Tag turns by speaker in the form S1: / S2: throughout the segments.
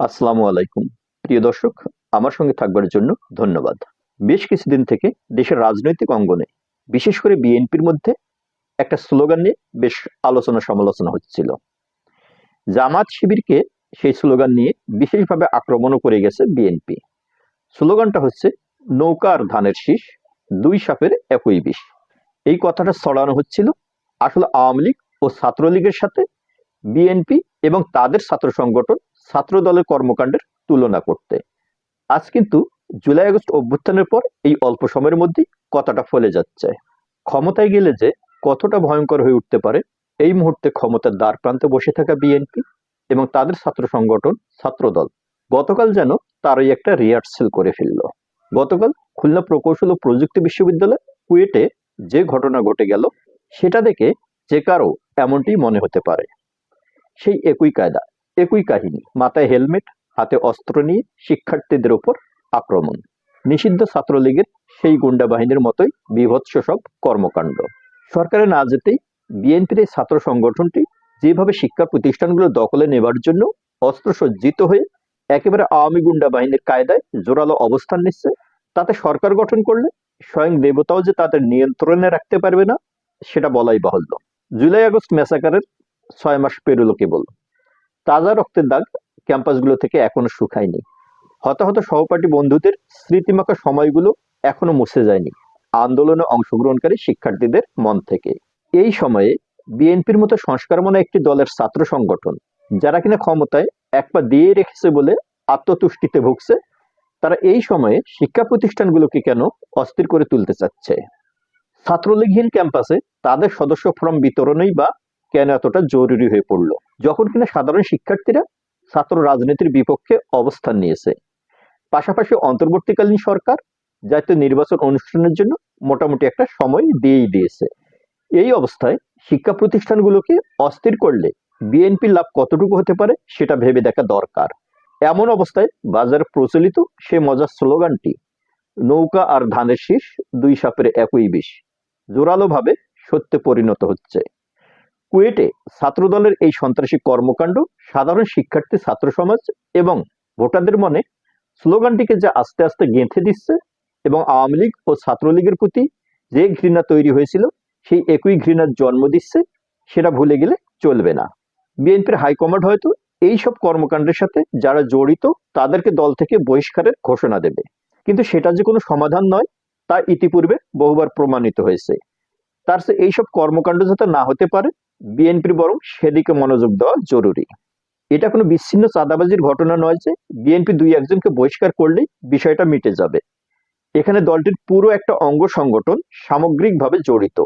S1: আসসালামু আলাইকুম। প্রিয় দর্শক, আমার সঙ্গে থাকবার জন্য ধন্যবাদ। বেশ কিছুদিন থেকে দেশের রাজনৈতিক অঙ্গনে, বিশেষ করে বিএনপির মধ্যে একটা স্লোগান নিয়ে বেশ আলোচনা সমালোচনা হচ্ছিল। জামাত শিবিরকে সেই স্লোগান নিয়ে বিশেষভাবে আক্রমণও করে গেছে বিএনপি। স্লোগানটা হচ্ছে নৌকা আর ধানের শীষ, দুই সাপের একই বিষ। এই কথাটা ছড়ানো হচ্ছিল আসলে আওয়ামী লীগ ও ছাত্রলীগের সাথে। বিএনপি এবং তাদের ছাত্র সংগঠন ছাত্র দলের কর্মকাণ্ডের তুলনা করতে। আজ কিন্তু জুলাই আগস্ট অভ্যুত্থানের পর এই অল্প সময়ের মধ্যেই কথাটা ফলে যাচ্ছে। ক্ষমতায় গেলে যে কতটা ভয়ঙ্কর হয়ে উঠতে পারে, এই মুহূর্তে ক্ষমতার দ্বার প্রান্তে বসে থাকা বিএনপি এবং তাদের ছাত্র সংগঠন ছাত্রদল গতকাল যেন তারই একটা রিহার্সেল করে ফেলল। গতকাল খুলনা প্রকৌশল ও প্রযুক্তি বিশ্ববিদ্যালয় কুয়েটে যে ঘটনা ঘটে গেল, সেটা দেখে যে কারও এমনটি মনে হতে পারে। সেই একই কায়দা একই কাহিনী, মাথায় হেলমেট, হাতে অস্ত্র নিয়ে শিক্ষার্থীদের ওপর আক্রমণ। নিষিদ্ধ ছাত্রলীগের সেই গুন্ডা বাহিনীর মতোই বিভৎস সব কর্মকাণ্ড। সরকারে না যেতেই বিএনপির ছাত্র সংগঠনটি যেভাবে শিক্ষা প্রতিষ্ঠানগুলো দখলে নেবার জন্য অস্ত্র সজ্জিত হয়ে একেবারে আওয়ামী গুন্ডা বাহিনীর কায়দায় জোরালো অবস্থান নিচ্ছে, তাতে সরকার গঠন করলে স্বয়ং দেবতাও যে তাদের নিয়ন্ত্রণে রাখতে পারবে না, সেটা বলাই বাহুল্য। জুলাই আগস্ট মেসাকারের ছয় মাস পেরোলো কেবল। তাজা রক্তের দাগ ক্যাম্পাসগুলো থেকে এখনও শুকায়নি। হতাহত সহপাঠী বন্ধুদের স্মৃতিমাখা সময়গুলো এখনও মুছে যায়নি। আন্দোলনে অংশগ্রহণকারী শিক্ষার্থীদের মন থেকে। এই সময়ে বিএনপির মতো সংস্কার মনে একটি দলের ছাত্র সংগঠন, যারা কিনা ক্ষমতায় এক পা দিয়ে রেখেছে বলে আত্মতুষ্টিতে ভুগছে, তারা এই সময়ে শিক্ষা প্রতিষ্ঠানগুলোকে কেন অস্থির করে তুলতে চাচ্ছে? ছাত্রলীগহীন ক্যাম্পাসে তাদের সদস্য ফর্ম বিতরণেই বা কেন এতটা জরুরি হয়ে পড়ল? যখন কিনা সাধারণ শিক্ষার্থীরা ছাত্র রাজনীতির বিপক্ষে অবস্থান নিয়েছে। পাশাপাশি অন্তর্বর্তীকালীন সরকার জাতীয় নির্বাচন অনুষ্ঠানের জন্য মোটামুটি একটা সময় দিয়েই দিয়েছে। এই অবস্থায় শিক্ষা প্রতিষ্ঠানগুলোকে অস্থির করলে বিএনপি লাভ কতটুকু হতে পারে সেটা ভেবে দেখা দরকার। এমন অবস্থায় বাজারে প্রচলিত সে মজার স্লোগানটি, নৌকা আর ধানের শীষ দুই সাপের একই বিষ। জোরালোভাবে সত্যে পরিণত হচ্ছে। কুয়েটে ছাত্রদলের এই সন্ত্রাসী কর্মকাণ্ড সাধারণ শিক্ষার্থী, ছাত্র সমাজ এবং ভোটারদের মনে স্লোগানটিকে যা আস্তে আস্তে গেঁথে দিচ্ছে এবং আওয়ামী লীগ ও ছাত্রলীগের প্রতি যে ঘৃণা তৈরি হয়েছিল, সেই একই ঘৃণার জন্ম দিচ্ছে, সেটা ভুলে গেলে চলবে না। বিএনপির হাইকমান্ড হয়তো এই সব কর্মকাণ্ডের সাথে যারা জড়িত, তাদেরকে দল থেকে বহিষ্কারের ঘোষণা দেবে। কিন্তু সেটা যে কোনো সমাধান নয়, তা ইতিপূর্বে বহুবার প্রমাণিত হয়েছে। তার চেয়ে এইসব কর্মকাণ্ড যাতে না হতে পারে বিএনপির বরং সেদিকে মনোযোগ দেওয়া জরুরি। এটা কোনো বিচ্ছিন্ন চাঁদাবাজির ঘটনা নয় যে বিএনপি দুই একজনকে বহিষ্কার করলেই বিষয়টা মিটে যাবে। এখানে দলটির পুরো একটা অঙ্গ সংগঠন সামগ্রিকভাবে জড়িত।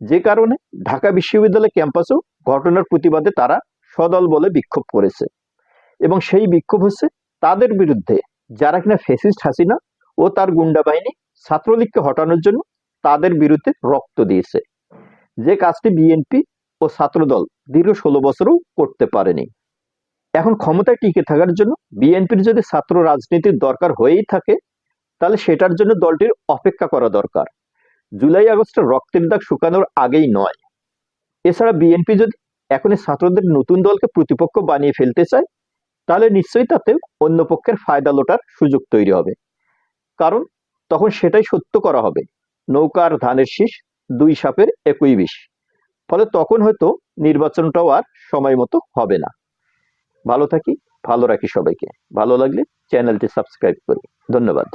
S1: যে কারণে ঢাকা বিশ্ববিদ্যালয় ক্যাম্পাসেও ঘটনার প্রতিবাদে তারা সদল বলে বিক্ষোভ করেছে। এবং সেই বিক্ষোভ হচ্ছে তাদের বিরুদ্ধে। যারা কিনা ফেসিস্ট হাসিনা ও তার গুন্ডা বাহিনী ছাত্রলীগকে হটানোর জন্য তাদের বিরুদ্ধে রক্ত দিয়েছে। যে কাজটি বিএনপি ও ছাত্রদল দীর্ঘ ষোলো বছরও করতে পারেনি। এখন ক্ষমতায় টিকে থাকার জন্য বিএনপির যদি ছাত্র রাজনীতির দরকার হয়েই থাকে, তাহলে সেটার জন্য দলটির অপেক্ষা করা দরকার। জুলাই আগস্টের রক্তের দাগ শুকানোর আগেই নয়। এছাড়া বিএনপি যদি এখনই ছাত্রদের নতুন দলকে প্রতিপক্ষ বানিয়ে ফেলতে চায়, তাহলে নিশ্চয়ই তাতে অন্য পক্ষের ফায়দা লোটার সুযোগ তৈরি হবে। কারণ তখন সেটাই সত্য করা হবে। নৌকা আর ধানের শীষ দুই সাপের একই বিষ। ফলে তখন হয়তো নির্বাচনটাও আর সময় মতো হবে না। ভালো থাকি, ভালো রাখি সবাইকে। ভালো লাগলে চ্যানেলটি সাবস্ক্রাইব করি ধন্যবাদ।